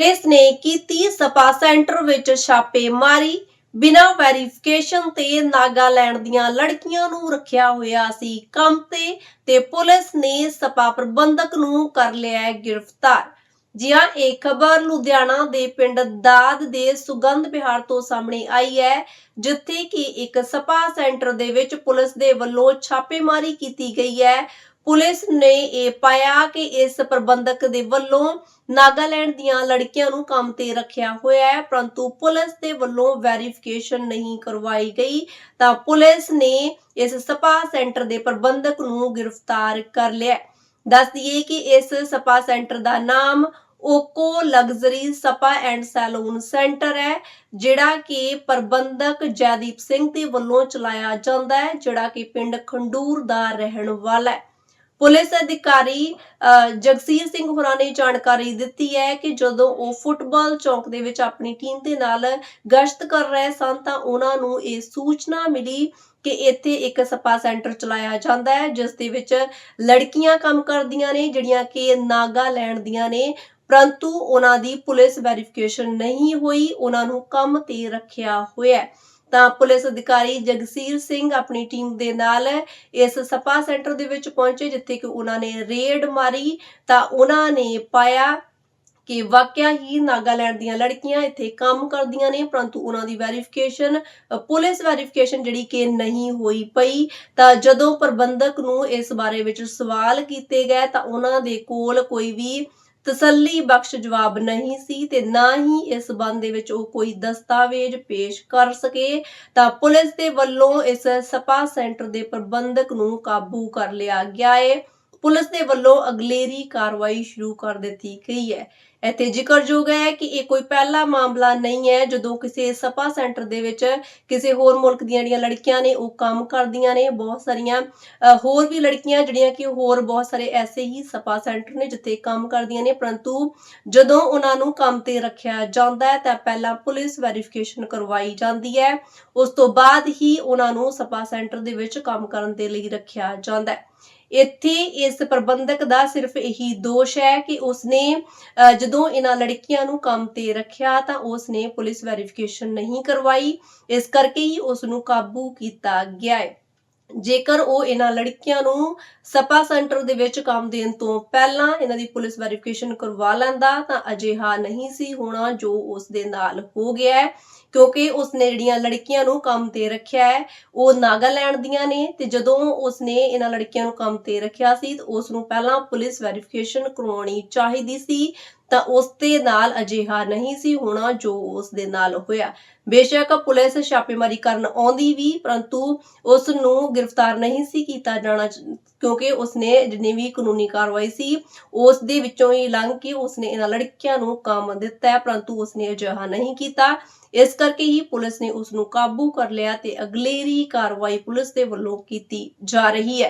Police ਨੇ ਕੀਤੀ spa centre ਵਿੱਚ ਛਾਪੇਮਾਰੀ। ਬਿਨਾਂ ਵੈਰੀਫਿਕੇਸ਼ਨ ਤੇ ਨਾਗਾਲੈਂਡ ਦੀਆਂ ਲੜਕੀਆਂ ਨੂੰ ਰੱਖਿਆ ਹੋਇਆ ਸੀ ਕੰਮ ਤੇ ਤੇ ਪੁਲਿਸ ਨੇ ਸਪਾ ਪ੍ਰਬੰਧਕ ਨੂੰ ਕਰ ਲਿਆ ਗ੍ਰਿਫਤਾਰ। ਜੀ ਹਾਂ ਇਹ ਖਬਰ ਲੁਧਿਆਣਾ ਦੇ ਪਿੰਡ ਦਾਦ ਦੇ ਸੁਗੰਧ ਬਿਹਾਰ ਤੋਂ ਸਾਹਮਣੇ ਆਈ ਹੈ, ਜਿੱਥੇ ਕਿ ਇੱਕ ਸਪਾ ਸੈਂਟਰ ਦੇ ਵਿੱਚ ਪੁਲਿਸ ਦੇ ਵੱਲੋਂ ਛਾਪੇਮਾਰੀ ਕੀਤੀ ਗਈ ਹੈ। ਪੁਲਿਸ ਨੇ ਇਹ ਪਾਇਆ ਕਿ ਇਸ ਪ੍ਰਬੰਧਕ ਦੇ ਵੱਲੋਂ ਨਾਗਾਲੈਂਡ ਦੀਆਂ ਲੜਕੀਆਂ ਨੂੰ ਕੰਮ ਤੇ ਰੱਖਿਆ ਹੋਇਆ ਹੈ, ਪਰੰਤੂ ਪੁਲਿਸ ਦੇ ਵੱਲੋਂ ਵੈਰੀਫਿਕੇਸ਼ਨ ਨਹੀਂ ਕਰਵਾਈ ਗਈ ਤਾਂ ਪੁਲਿਸ ਨੇ ਇਸ ਸਪਾ ਸੈਂਟਰ ਦੇ ਪ੍ਰਬੰਧਕ ਨੂੰ ਗ੍ਰਿਫਤਾਰ ਕਰ ਲਿਆ ਹੈ। ਦੱਸ ਦਈਏ ਕਿ ਇਸ ਸਪਾ ਸੈਂਟਰ ਦਾ ਨਾਮ ਓਕੋ luxury spa and salon center ਹੈ, ਜਿਹੜਾ ਕਿ ਪ੍ਰਬੰਧਕ ਜੈਦੀਪ ਸਿੰਘ ਦੇ ਵੱਲੋਂ ਚਲਾਇਆ ਜਾਂਦਾ ਹੈ, ਜਿਹੜਾ ਕਿ ਪਿੰਡ ਖੰਡੂਰ ਦਾ ਰਹਿਣ ਵਾਲਾ ਹੈ ਪੁਲਿਸ ਅਧਿਕਾਰੀ ਅ, ਜਗਸੀਰ ਸਿੰਘ ਹੋਰਾਂ ਨੇ ਜਾਣਕਾਰੀ ਦਿੱਤੀ ਹੈ ਕਿ ਜਦੋਂ ਉਹ ਫੁੱਟਬਾਲ ਚੌਕ ਦੇ ਵਿੱਚ ਆਪਣੀ ਟੀਮ ਦੇ ਨਾਲ ਗਸ਼ਤ ਕਰ ਰਹੇ ਸਨ ਤਾਂ ਉਹਨਾਂ ਨੂੰ ਇਹ ਸੂਚਨਾ ਮਿਲੀ ਕਿ ਇੱਥੇ ਇੱਕ ਸਪਾ ਸੈਂਟਰ ਚਲਾਇਆ ਜਾਂਦਾ ਹੈ ਜਿਸ ਦੇ ਵਿੱਚ ਲੜਕੀਆਂ ਕੰਮ ਕਰਦੀਆਂ ਨੇ ਜਿਹੜੀਆਂ ਕਿ ਨਾਗਾਲੈਂਡ ਦੀਆਂ ਨੇ। ਪਰੰਤੂ ਉਹਨਾਂ ਦੀ ਪੁਲਿਸ ਵੈਰੀਫਿਕੇਸ਼ਨ ਨਹੀਂ ਹੋਈ ਉਹਨਾਂ ਨੂੰ ਕੰਮ ਤੇ ਰੱਖਿਆ ਹੋਇਆ ਤਾਂ ਪੁਲਿਸ ਅਧਿਕਾਰੀ ਜਗਸੀਰ ਸਿੰਘ ਆਪਣੀ ਟੀਮ ਦੇ ਨਾਲ ਇਸ ਸਪਾ ਸੈਂਟਰ ਦੇ ਵਿੱਚ ਪਹੁੰਚੇ, ਜਿੱਥੇ ਕਿ ਉਹਨਾਂ ਨੇ ਰੇਡ ਮਾਰੀ। ਤਾਂ ਉਹਨਾਂ ਨੇ ਪਾਇਆ ਕਿ ਵਾਕਿਆ ਹੀ ਨਾਗਾਲੈਂਡ ਦੀਆਂ ਲੜਕੀਆਂ ਇੱਥੇ ਕੰਮ ਕਰਦੀਆਂ ਨੇ, ਪਰੰਤੂ ਉਹਨਾਂ ਦੀ ਵੈਰੀਫਿਕੇਸ਼ਨ, ਪੁਲਿਸ ਵੈਰੀਫਿਕੇਸ਼ਨ ਜਿਹੜੀ ਕਿ ਨਹੀਂ ਹੋਈ ਪਈ। ਤਾਂ ਜਦੋਂ ਪ੍ਰਬੰਧਕ ਨੂੰ ਇਸ ਬਾਰੇ ਵਿੱਚ ਸਵਾਲ ਕੀਤੇ ਗਏ, ਤਾਂ ਉਹਨਾਂ ਦੇ ਕੋਲ ਕੋਈ ਵੀ ਤਸੱਲੀ ਬਖਸ਼ ਜਵਾਬ ਨਹੀਂ ਸੀ ਤੇ ਨਾ ਹੀ ਇਸ ਸੰਬੰਧ ਦੇ ਵਿੱਚ ਉਹ ਕੋਈ ਦਸਤਾਵੇਜ਼ ਪੇਸ਼ ਕਰ ਸਕੇ ਤਾਂ ਪੁਲਿਸ ਦੇ ਵੱਲੋਂ ਇਸ ਸਪਾ ਸੈਂਟਰ ਦੇ ਪ੍ਰਬੰਧਕ ਨੂੰ ਕਾਬੂ ਕਰ ਲਿਆ ਗਿਆ ਹੈ ਪੁਲਿਸ ਦੇ ਵੱਲੋਂ ਅਗਲੇਰੀ ਕਾਰਵਾਈ ਸ਼ੁਰੂ ਕਰ ਦਿੱਤੀ ਗਈ ਹੈ। ਇੱਥੇ ਜ਼ਿਕਰਯੋਗ ਹੈ ਕਿ ਇਹ ਕੋਈ ਪਹਿਲਾ ਮਾਮਲਾ ਨਹੀਂ ਹੈ। ਜਦੋਂ ਕਿਸੇ ਸਪਾ ਸੈਂਟਰ ਦੇ ਵਿੱਚ ਕਿਸੇ ਹੋਰ ਮੁਲਕ ਦੀਆਂ ਜਿਹੜੀਆਂ ਲੜਕੀਆਂ ਨੇ, ਉਹ ਕੰਮ ਕਰਦੀਆਂ ਨੇ, ਬਹੁਤ ਸਾਰੀਆਂ ਹੋਰ ਵੀ ਲੜਕੀਆਂ ਜਿਹੜੀਆਂ ਕਿ ਹੋਰ ਬਹੁਤ ਸਾਰੇ ਐਸੇ ਹੀ ਸਪਾ ਸੈਂਟਰ ਨੇ ਜਿੱਥੇ ਕੰਮ ਕਰਦੀਆਂ ਨੇ। ਪਰੰਤੂ ਜਦੋਂ ਉਹਨਾਂ ਨੂੰ ਕੰਮ ਤੇ ਰੱਖਿਆ ਜਾਂਦਾ ਹੈ, ਤਾਂ ਪਹਿਲਾਂ ਪੁਲਿਸ ਵੈਰੀਫਿਕੇਸ਼ਨ ਕਰਵਾਈ ਜਾਂਦੀ ਹੈ। ਉਸ ਤੋਂ ਬਾਅਦ ਹੀ ਉਹਨਾਂ ਨੂੰ ਸਪਾ ਸੈਂਟਰ ਦੇ ਵਿੱਚ ਕੰਮ ਕਰਨ ਦੇ ਲਈ ਰੱਖਿਆ ਜਾਂਦਾ ਹੈ। ਇੱਥੇ ਇਸ ਪ੍ਰਬੰਧਕ ਦਾ ਸਿਰਫ ਇਹੀ ਦੋਸ਼ ਹੈ ਕਿ ਉਸਨੇ ਜਦੋਂ ਇਹਨਾਂ ਲੜਕੀਆਂ ਨੂੰ ਕੰਮ ਤੇ ਰੱਖਿਆ ਤਾਂ ਉਸਨੇ ਪੁਲਿਸ ਵੈਰੀਫਿਕੇਸ਼ਨ ਨਹੀਂ ਕਰਵਾਈ। ਇਸ ਕਰਕੇ ਹੀ ਉਸ ਨੂੰ ਕਾਬੂ ਕੀਤਾ ਗਿਆ ਹੈ। ਜੇਕਰ ਉਹ ਇਹਨਾਂ ਲੜਕੀਆਂ ਨੂੰ ਸਪਾ ਸੈਂਟਰ ਦੇ ਵਿੱਚ ਕੰਮ ਦੇਣ ਤੋਂ ਪਹਿਲਾਂ ਇਹਨਾਂ ਦੀ ਪੁਲਿਸ ਵੈਰੀਫਿਕੇਸ਼ਨ ਕਰਵਾ ਲੈਂਦਾ, ਤਾਂ ਅਜਿਹਾ ਨਹੀਂ ਸੀ ਹੋਣਾ ਜੋ ਉਸ ਦੇ ਨਾਲ ਹੋ ਗਿਆ ਹੈ, ਕਿਉਂਕਿ ਉਸਨੇ ਜਿਹੜੀਆਂ ਲੜਕੀਆਂ ਨੂੰ ਕੰਮ ਤੇ ਰੱਖਿਆ ਹੈ, ਉਹ ਨਾਗਾਲੈਂਡ ਦੀਆਂ ਨੇ, ਤੇ ਜਦੋਂ ਉਸਨੇ ਇਹਨਾਂ ਲੜਕੀਆਂ ਨੂੰ ਕੰਮ ਤੇ ਰੱਖਿਆ ਸੀ, ਤਾਂ ਉਸ ਨੂੰ ਪਹਿਲਾਂ ਪੁਲਿਸ ਵੈਰੀਫਿਕੇਸ਼ਨ ਕਰਵਾਉਣੀ ਚਾਹੀਦੀ ਸੀ, ਤਾਂ ਉਸ ਦੇ ਨਾਲ ਅਜਿਹਾ ਨਹੀਂ ਸੀ ਹੋਣਾ ਜੋ ਉਸ ਦੇ ਨਾਲ ਹੋਇਆ। ਬੇਸ਼ੱਕ ਪੁਲਿਸ ਛਾਪੇਮਾਰੀ ਕਰਨ ਆਉਂਦੀ ਵੀ, ਪਰੰਤੂ ਉਸ ਨੂੰ ਗ੍ਰਿਫਤਾਰ ਨਹੀਂ ਸੀ ਕੀਤਾ ਜਾਣਾ ਚ- ਕਿਉਂਕਿ ਉਸਨੇ ਜਿੰਨੀ ਵੀ ਕਾਨੂੰਨੀ ਕਾਰਵਾਈ ਸੀ, ਉਸ ਦੇ ਵਿੱਚੋਂ ਹੀ ਲੰਘ ਕੇ ਉਸਨੇ ਇਹਨਾਂ ਲੜਕੀਆਂ ਨੂੰ ਕੰਮ ਦਿੱਤਾ ਪਰੰਤੂ ਉਸਨੇ ਅਜਿਹਾ ਨਹੀਂ ਕੀਤਾ। ਇਸ ਕਰਕੇ ਹੀ ਪੁਲਿਸ ਨੇ ਉਸ ਨੂੰ ਕਾਬੂ ਕਰ ਲਿਆ ਤੇ ਅਗਲੇਰੀ ਕਾਰਵਾਈ ਪੁਲਿਸ ਦੇ ਵੱਲੋਂ ਕੀਤੀ ਜਾ ਰਹੀ ਹੈ।